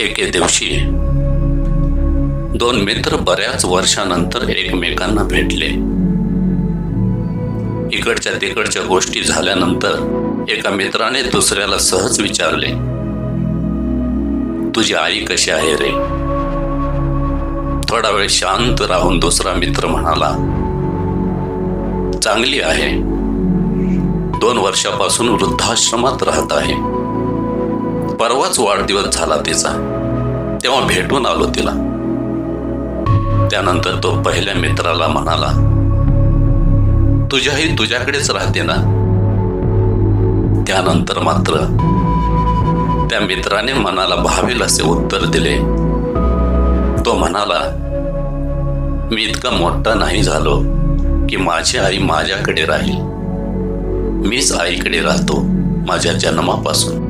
एके दिवशी दोन मित्र बऱ्याच वर्षानंतर एकमेकांना भेटले. इकडच्या तिकडच्या गोष्टी झाल्यानंतर एका मित्राने दुसऱ्याला सहज विचारले तुझी आई कशी आहे रे? थोडा वेळ शांत राहून दुसरा मित्र म्हणाला चांगली आहे. दोन वर्षापासून वृद्धाश्रमात राहत आहे. परवाच वाढदिवस झाला तिचा. तेव्हा भेटून आलो तिला. त्यानंतर तो पहिल्या मित्राला म्हणाला तुझ्याही तुझ्याकडेच राहते ना? त्यानंतर मात्र त्या मित्राने मनाला भावेल असे उत्तर दिले. तो म्हणाला मी इतका मोठा नाही झालो की माझी आई माझ्याकडे राहील. मीच आईकडे राहतो माझ्या जन्मापासून.